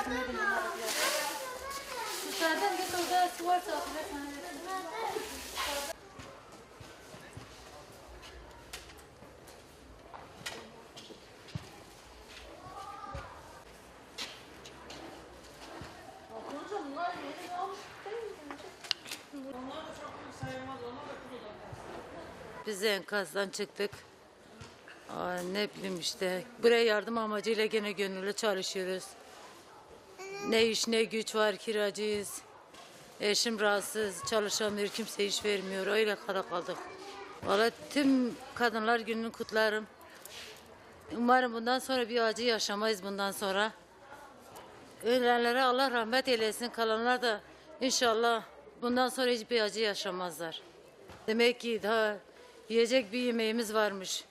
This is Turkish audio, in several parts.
yardım edin onlara Biz enkazdan çıktık. Aa, ne bileyim işte. Buraya yardım amacıyla gene gönüllü çalışıyoruz. Ne iş ne güç var kiracıyız. Eşim rahatsız çalışamıyor kimse iş vermiyor öyle kala kaldık. Valla tüm kadınlar gününü kutlarım. Umarım bundan sonra bir acı yaşamayız bundan sonra. Ölenlere Allah rahmet eylesin kalanlar da inşallah bundan sonra hiçbir acı yaşamazlar. Demek ki daha yiyecek bir yemeğimiz varmış.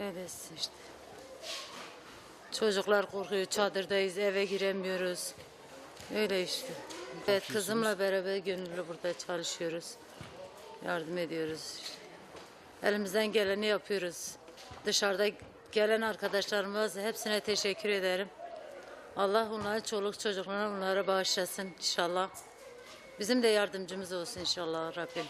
Öylesi işte. Çocuklar korkuyor, çadırdayız, eve giremiyoruz. Öyle işte. Evet, kızımla beraber gönüllü burada çalışıyoruz. Yardım ediyoruz işte. Elimizden geleni yapıyoruz. Dışarıda gelen arkadaşlarımız hepsine teşekkür ederim. Allah onları çoluk çocuklarına onlara bağışlasın inşallah. Bizim de yardımcımız olsun inşallah Rabbim.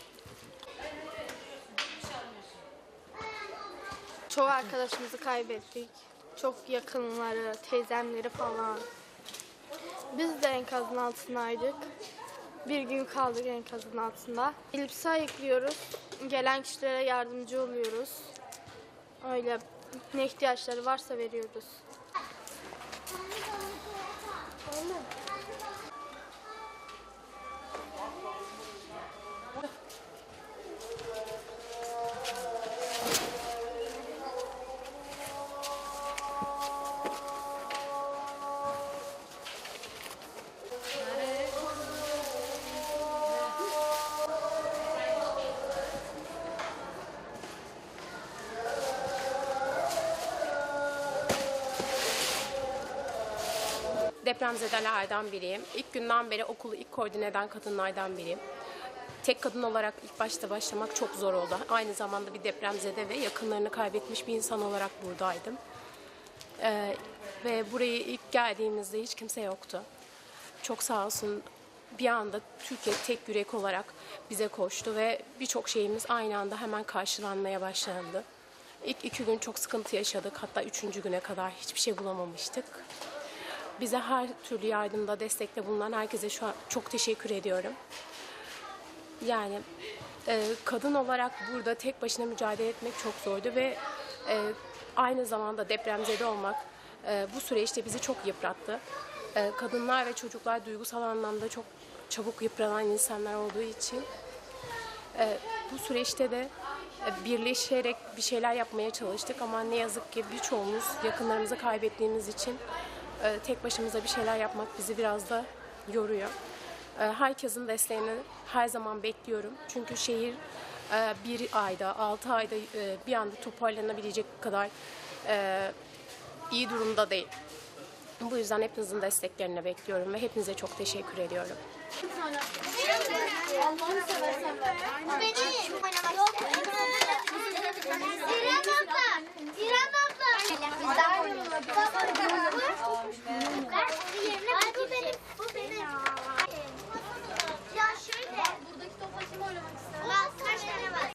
Çoğu arkadaşımızı kaybettik. Çok yakınları, teyzemleri falan. Biz de enkazın altındaydık. Bir gün kaldık enkazın altında. Elipsi ayıklıyoruz. Gelen kişilere yardımcı oluyoruz. Öyle ne ihtiyaçları varsa veriyoruz. Depremzedelerden biriyim. İlk günden beri okulu ilk koordine eden kadınlardan biriyim. Tek kadın olarak ilk başta başlamak çok zor oldu. Aynı zamanda bir depremzede ve yakınlarını kaybetmiş bir insan olarak buradaydım. Ee, ve buraya ilk geldiğimizde hiç kimse yoktu. Çok sağ olsun bir anda Türkiye tek yürek olarak bize koştu ve birçok şeyimiz aynı anda hemen karşılanmaya başlandı. İlk iki gün çok sıkıntı yaşadık. Hatta üçüncü güne kadar hiçbir şey bulamamıştık. Bize her türlü yardımda, destekte bulunan herkese şu an çok teşekkür ediyorum. Yani e, kadın olarak burada tek başına mücadele etmek çok zordu ve e, aynı zamanda depremzede olmak e, bu süreçte bizi çok yıprattı. E, kadınlar ve çocuklar duygusal anlamda çok çabuk yıpranan insanlar olduğu için e, bu süreçte de e, birleşerek bir şeyler yapmaya çalıştık ama ne yazık ki birçoğumuz yakınlarımızı kaybettiğimiz için e, tek başımıza bir şeyler yapmak bizi biraz da yoruyor. E, Herkesin desteğini her zaman bekliyorum. Çünkü şehir e, bir ayda, altı ayda e, bir anda toparlanabilecek kadar e, iyi durumda değil. Bu yüzden hepinizin desteklerini bekliyorum ve hepinize çok teşekkür ediyorum. Allah'ını seversen ver. Beni